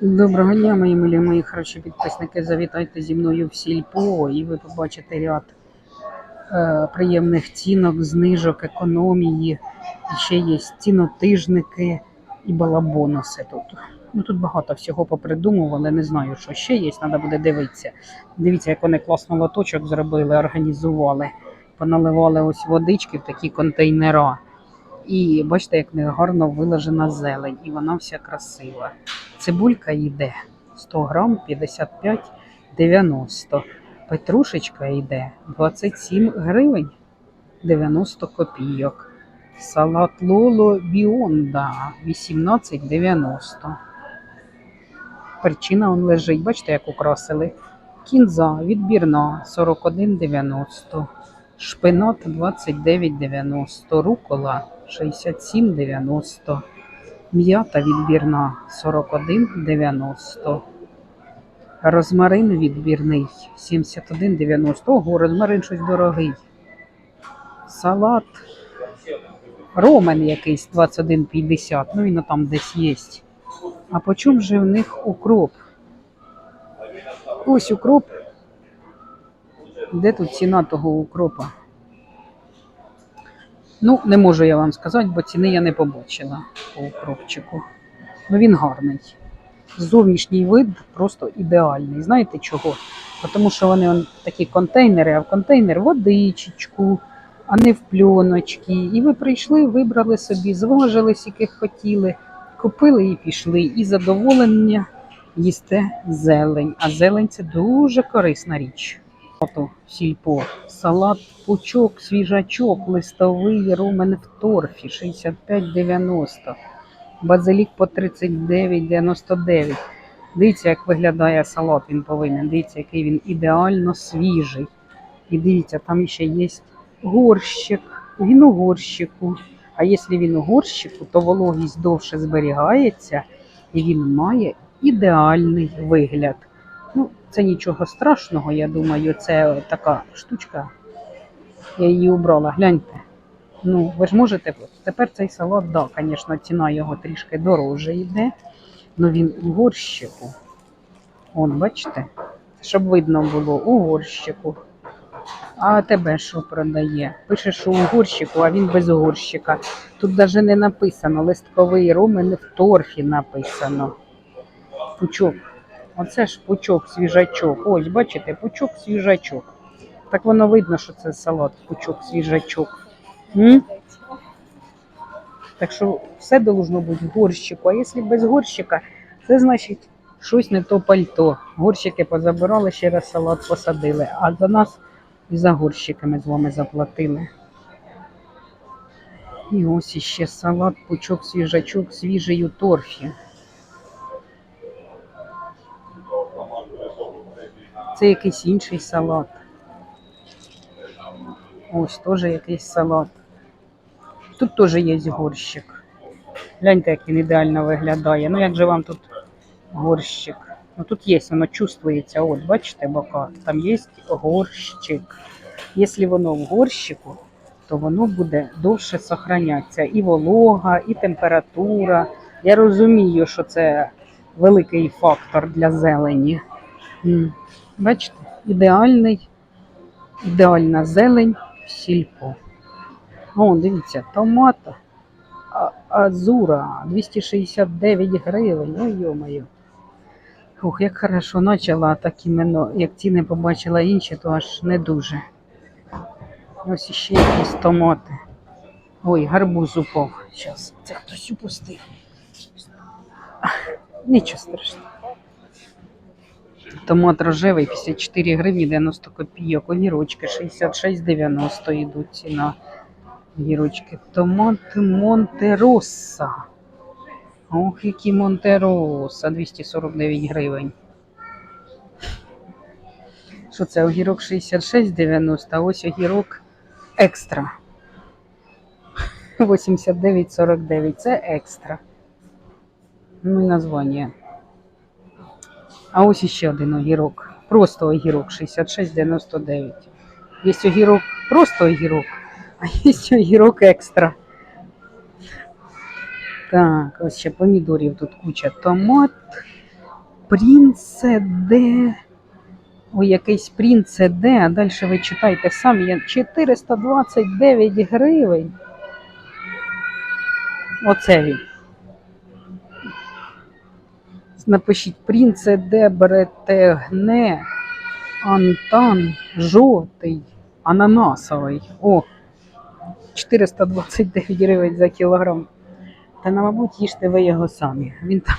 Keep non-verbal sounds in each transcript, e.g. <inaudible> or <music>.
Доброго дня, мої милі, мої хороші підписники. Завітайте зі мною в сільпо, і ви побачите ряд е, приємних цінок, знижок, економії. І ще є цінотижники і балабонуси тут. Ну тут багато всього попридумували, не знаю, що ще є, треба буде дивитися. Дивіться, як вони класно лоточок зробили, організували, поналивали ось водички в такі контейнера. І бачите, як них гарно виложена зелень, і вона вся красива. Цибулька йде 100 грам 55,90. Петрушечка йде 27 гривень 90 копійок. Салат Лоло Біонда 18,90. Перчина он лежить, бачите, як украсили. Кінза відбірна 41,90. Шпинат 29,90. Рукола 67,90. М'ята відбірна 41,90. Розмарин відбірний 71,90. Ого, розмарин щось дорогий. Салат. Ромен якийсь 21,50. Ну він там десь є. А по чому же в них укроп? Ось укроп. Де тут ціна того укропа? Ну, не можу я вам сказати, бо ціни я не побачила по укропчику. Ну він гарний. Зовнішній вид просто ідеальний. Знаєте чого? Тому що вони он, такі контейнери, а в контейнер водичечку, а не в пленочки. І ви прийшли, вибрали собі, зважили, скільки хотіли, купили і пішли. І задоволення їсте зелень. А зелень це дуже корисна річ. Сільпо, салат, пучок, свіжачок, листовий, румен в торфі 65,90. Базилік по 39,99. Дивіться, як виглядає салат, він повинен. Дивіться, який він ідеально свіжий. І дивіться, там ще є горщик. Він у горщику. А якщо він у горщику, то вологість довше зберігається і він має ідеальний вигляд. Це нічого страшного, я думаю, це така штучка. Я її убрала. Гляньте. Ну, ви ж можете. Тепер цей салат, да, звісно, ціна його трішки дорожче йде. але він у горщику. Бачите? Щоб видно було у горщику. А тебе що продає? Пише, що у горщику, а він без горщика. Тут навіть не написано. Листковий ромен в торфі написано. Пучок. Оце ж пучок, свіжачок. Ось, бачите, пучок, свіжачок. Так воно видно, що це салат, пучок, свіжачок. М? Так що все должно бути горщику. А якщо без горщика, це значить щось не то пальто. Горщики позабирали, ще раз салат посадили. А за нас і за горщики ми з вами заплатили. І ось іще салат, пучок, свіжачок, свіжий у торфі. Це якийсь інший салат. Ось теж якийсь салат. Тут теж є горщик. Гляньте, як він ідеально виглядає. Ну як же вам тут горщик? Ну тут є, воно чувствується. От, бачите, бока. Там є горщик. Якщо воно в горщику, то воно буде довше сохранятися. І волога, і температура. Я розумію, що це великий фактор для зелені. Бачите, ідеальний, ідеальна зелень в сільпо. О, дивіться, томата азура 269 гривень. Ой, йо-моє. Ух, як хорошо почала, так іменно, як ціни побачила інші, то аж не дуже. Ось іще якісь томати. Ой, гарбуз упав. Зараз, це хтось упустив. Нічого страшного. Томат рожевий 54 гривні 90 копійок. Огірочки 66,90 йдуть ціна. Огірочки. Томат Монтероса. Ох, які Монтероса. 249 гривень. Що це? Огірок 66,90, а ось огірок екстра. 89,49. Це екстра. Ну і названня. А ось іще один огірок. Просто огірок 66,99. Є огірок, просто огірок, а є огірок екстра. Так, ось ще помідорів тут куча. Томат Принце де. Ой, якийсь принце де, а далі ви читайте самі. Я- 429 гривень. Оце він. Напишіть принце де берете гне. Антан жовтий, ананасовий. О, 429 гривень за кілограм. Та, на, мабуть, їжте ви його самі. Він там,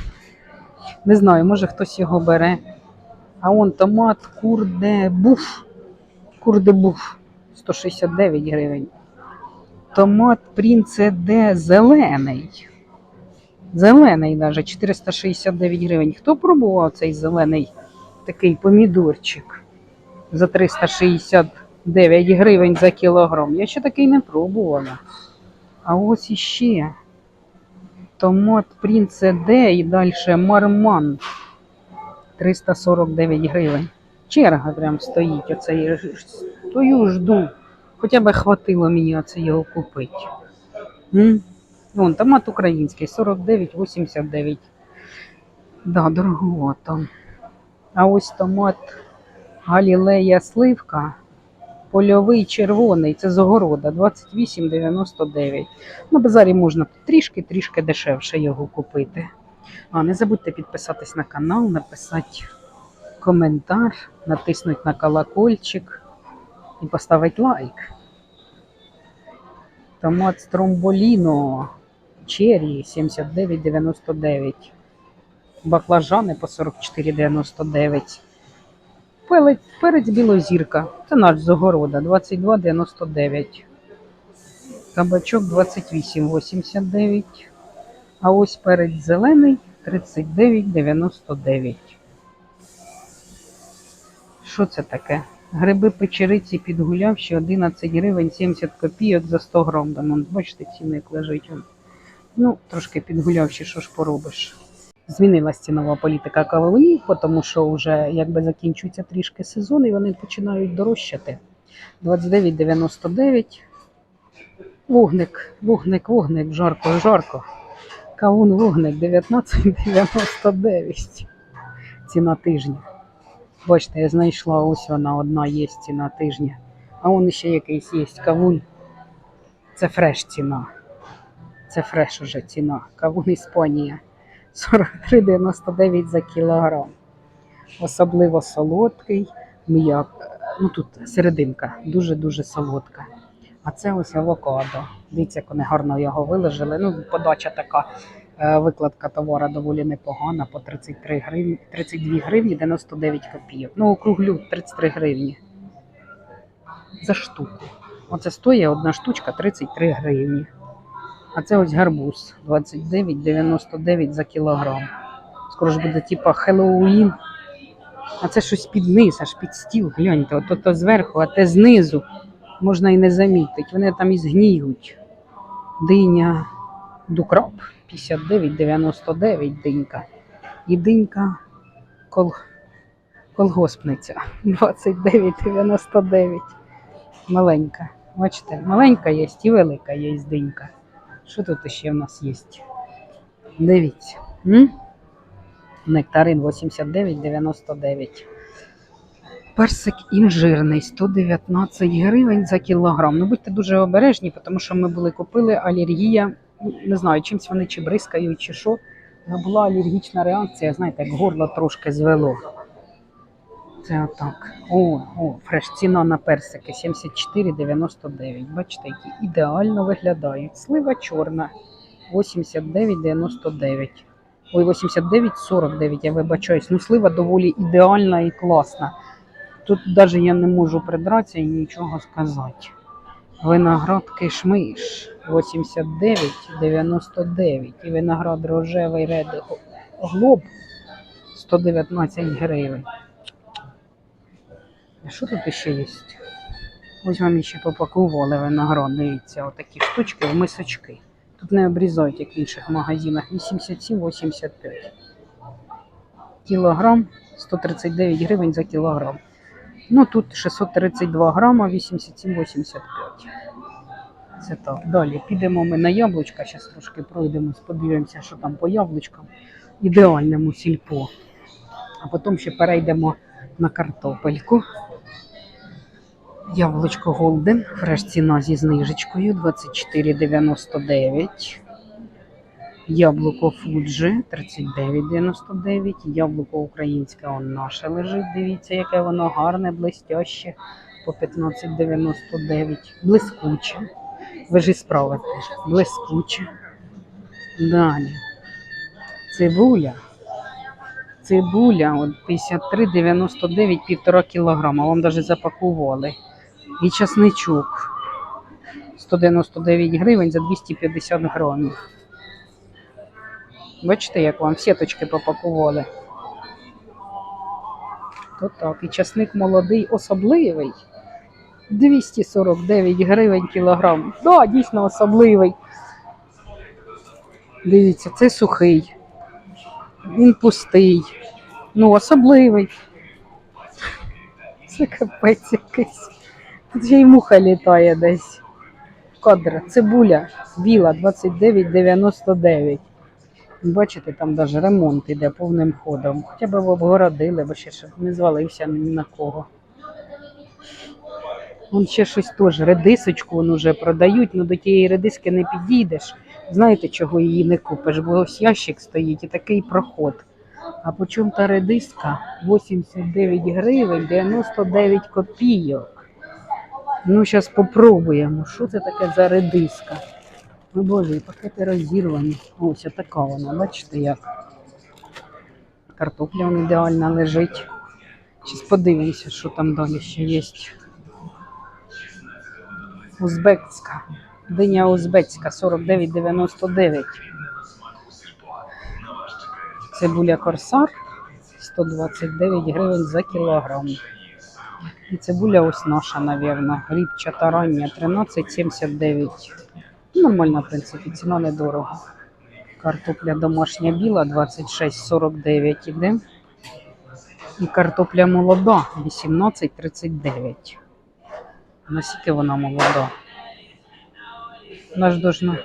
не знаю, може хтось його бере. А он томат курде буф. Курде буф. 169 гривень. Томат принце де зелений. Зелений навіть 469 гривень. Хто пробував цей зелений такий помідорчик за 369 гривень за кілограм? Я ще такий не пробувала. А ось іще. Томат принце де і далі марман. 349 гривень. Черга прям стоїть. Оце я стою, жду. Хоча б хватило мені оце його купити. Вон, томат український, 49,89. Да, дороговато. А ось томат Галілея сливка. Польовий червоний, це з огорода, 28,99. На базарі можна трішки-трішки дешевше його купити. А не забудьте підписатись на канал, написати коментар, натиснути на колокольчик і поставити лайк. Томат стромболіно, черрі 79,99. Баклажани по 44,99. Пелець, перець білозірка. Це наш з огорода 22,99. Кабачок 28,89. А ось перець зелений 39,99. Що це таке? Гриби печериці підгулявші 11 гривень 70 копійок за 100 грам. Бачите, цінник лежить. Ну, трошки підгулявші, що ж поробиш. Змінилась цінова політика кавунів, тому що вже якби закінчується трішки сезон і вони починають дорожчати. 29,99. Вогник, вогник, вогник, жарко, жарко. Кавун вогник 19,99. Ціна тижня. Бачите, я знайшла ось вона одна є ціна тижня. А он ще якийсь є кавун. Це фреш ціна. Це фреш уже ціна. Кавун Іспанія. <laughs> 43,99 за кілограм. Особливо солодкий, м'як. Ну тут серединка, дуже-дуже солодка. А це ось авокадо. Дивіться, як вони гарно його виложили. Ну, подача така, е, викладка товара доволі непогана, по 33 гривні, 32 гривні 99 копійок. Ну, округлю 33 гривні. За штуку. Оце стоїть одна штучка 33 гривні. А це ось гарбуз 29,99 за кілограм. Скоро ж буде типа Хеллоуін. А це щось під низ, аж під стіл. Гляньте, от то зверху, а те знизу можна і не замітити. Вони там і згніють. Диня дукрап 59,99 динька. І динька кол... колгоспниця <laughs> 29,99. Маленька. Бачите, маленька є і велика є динька. Що тут ще в нас є? Дивіться. М? Нектарин 89,99. Персик інжирний 119 гривень за кілограм. Ну будьте дуже обережні, тому що ми були купили алергія. Не знаю, чимось вони чи бризкають, чи що. Була алергічна реакція, знаєте, як горло трошки звело. Це отак. О, о, фреш на персики 74,99. Бачите, які ідеально виглядають. Слива чорна 89,99. Ой, 89,49, я вибачаюсь. Ну, слива доволі ідеальна і класна. Тут навіть я не можу придратися і нічого сказати. Виноград кишмиш 89,99. І виноград рожевий ред глоб 119 гривень. Що тут ще є? Ось вам ще попакували виноград. Дивіться, отакі штучки в мисочки. Тут не обрізають, як в інших магазинах. 87,85. Кілограм 139 гривень за кілограм. Ну тут 632 грама, 87,85. Це так. Далі підемо ми на яблучка. Зараз трошки пройдемо, подивимося, що там по яблучкам. Ідеальному сільпо. А потім ще перейдемо на картопельку. Яблучко Голден. Фреш ціна зі знижечкою 24,99. Яблуко Фуджи 39,99. Яблуко українське он наше лежить. Дивіться, яке воно гарне, блестяще по 15,99. Блискуче. Ви ж і справитесь. Блискуче. Далі. Цибуля. Цибуля от 53,99 півтора кілограма. Вам навіть запакували. І часничок 199 гривень за 250 грамів. Бачите, як вам сіточки попакували. То так, і часник молодий, особливий. 249 гривень кілограм. Да, дійсно особливий. Дивіться, це сухий. Він пустий. Ну, особливий. Це капець якийсь. Тут ще й муха літає десь. Кадр. Цибуля біла 29,99. Бачите, там навіть ремонт іде повним ходом. Хоча б обгородили, бо ще щоб не звалився ні на кого. Вон ще щось теж, редисочку вон уже продають, ну до тієї редиски не підійдеш. Знаєте, чого її не купиш? Бо ось ящик стоїть і такий проход. А по чому та редиска? 89 гривень 99 копійок. Ну, зараз попробуємо. Що це таке за редиска? Ну, боже, пакети розірвані. Ось така вона, бачите як. Картопля вон ідеально лежить. Зараз подивимося, що там далі ще є. Узбекська. Диня узбекська 49,99. Цибуля корсар 129 гривень за кілограм. І цибуля ось наша, напевно. Рібчата рання 13,79. Нормальна, в принципі, ціна недорого. Картопля домашня біла 26,49 іде. І картопля молода 18,39. Наскільки вона молода? Вона ж должна.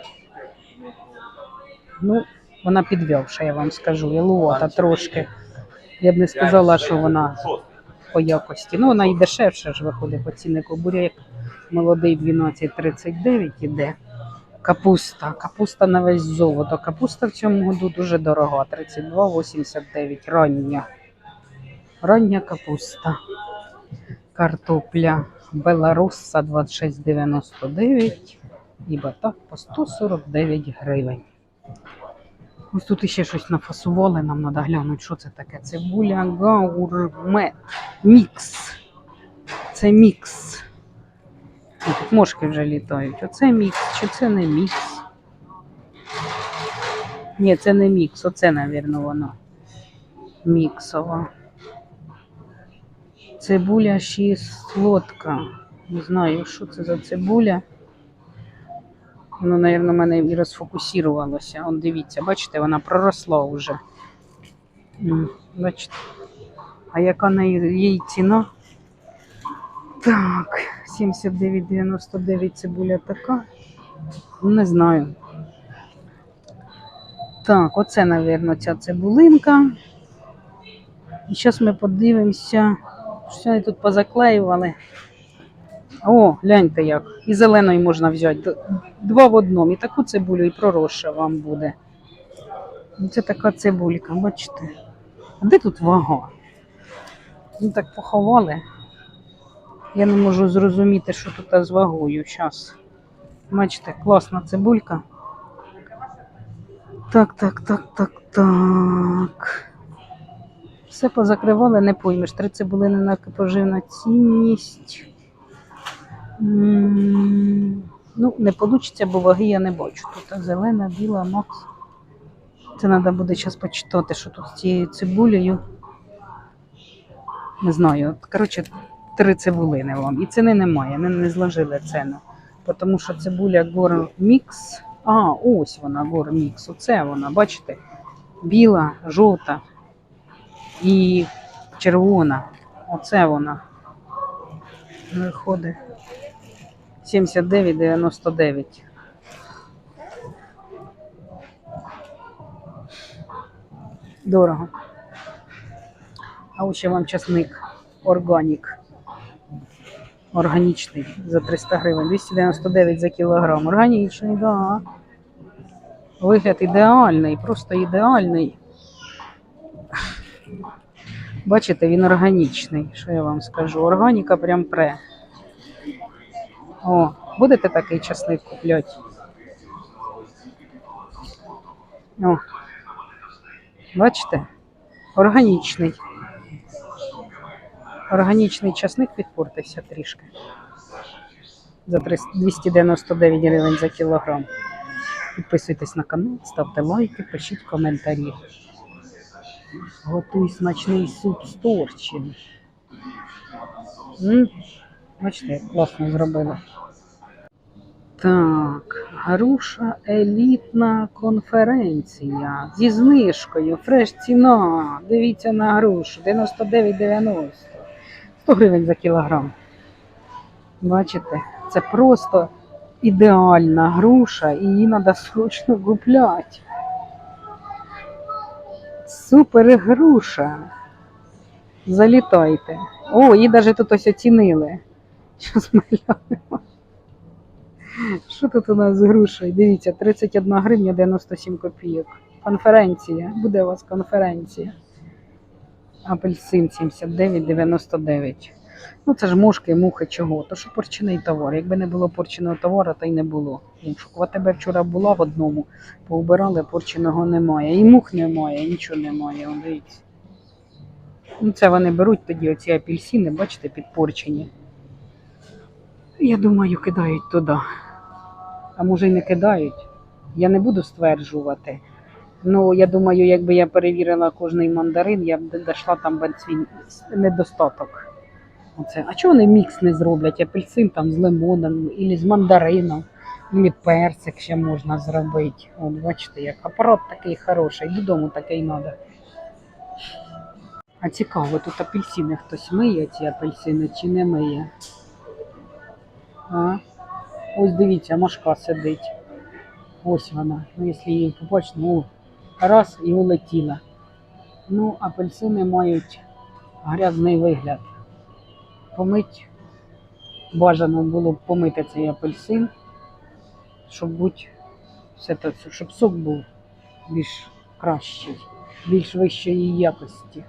Ну, вона підв'явша, я вам скажу. Ялувата трошки. Я б не сказала, що вона по якості. Ну, вона і дешевше ж виходить по ціннику. Буряк молодий 12,39 іде. Капуста. Капуста на весь золото. Капуста в цьому году дуже дорога. 32,89. Рання. Рання капуста. Картопля Беларуса 26,99 і батат по 149 гривень. Ось тут ще щось нафасували, нам треба глянути, що це таке. Цибуля гаурме. Мікс. Це мікс. О, Тут мошки вже літають. Оце мікс, чи це не мікс? Ні, це не мікс, оце, мабуть, воно. Міксова. Цибуля ще солодка. Не знаю, що це за цибуля. Воно, мабуть, в мене і розфокусувалося. Он дивіться, бачите, вона проросла вже. Бачите. А яка на її ціна? Так, 79,99 цибуля така. Ну, Не знаю. Так, оце, мабуть, ця цибулинка. І зараз ми подивимося, що вони тут позаклеювали. О, гляньте як. І зеленої можна взяти. Два в одному. І таку цибулю, і проросша вам буде. Ну, Це така цибулька, бачите. А де тут вага? Ну так поховали. Я не можу зрозуміти, що тут з вагою. Зараз. Бачите, класна цибулька. Так, так, так, так, так. Все позакривали, не поймеш. Три цибулини на поживна цінність. Ну, не вийде, бо ваги я не бачу. Тут зелена, біла, макс. Це треба буде зараз почитати, що тут з цією цибулею. Не знаю. Коротше, три цибулини вам. І ціни немає, не, не зложили ціну. Тому що цибуля Гор Мікс. А, ось вона, Гор Мікс. Оце вона, бачите? Біла, жовта і червона. Оце вона. Виходить. 79,99. Дорого. А ось ще вам часник органік. Органічний за 300 гривень. 299 за кілограм. Органічний, да. Вигляд ідеальний, просто ідеальний. Бачите, він органічний. Що я вам скажу? Органіка прям пре. О, будете такий часник купляти? О, бачите? Органічний. Органічний часник підпортився трішки. За 299 гривень за кілограм. Підписуйтесь на канал, ставте лайки, пишіть коментарі. Готуй смачний суп з торчин. Бачите, класно зробили. Так, груша елітна конференція зі знижкою. Фреш ціна. Дивіться на грушу. 99,90. 100 гривень за кілограм. Бачите, це просто ідеальна груша, і її треба срочно купляти. Супер груша. Залітайте. О, її навіть тут ось оцінили. Ми глянемо. Що тут у нас з грушею? Дивіться, 31 гривня 97 копійок. Конференція. Буде у вас конференція. Апельсин 79,99. Ну це ж мошки, мухи, чого? То що порчений товар. Якби не було порченого товару, то й не було. В тебе вчора була в одному, поубирали, порченого немає. І мух немає, і нічого немає. Дивіться. Ну, це вони беруть тоді оці апельсини, бачите, підпорчені. Я думаю, кидають туди. А може й не кидають. Я не буду стверджувати. Ну, я думаю, якби я перевірила кожний мандарин, я б дійшла там свій недостаток. Оце. А чого вони мікс не зроблять? Апельсин там з лимоном, або з мандарином, або персик ще можна зробити. От бачите, як апарат такий хороший, додому такий треба. А цікаво, тут апельсини хтось миє ці апельсини чи не миє? А? Ось дивіться, мошка сидить. Ось вона. Ну, якщо її побачити, ну, раз і улетіла. Ну, апельсини мають грязний вигляд. Помить бажано було б помити цей апельсин, щоб будь все те, щоб сок був більш кращий, більш вищої якості.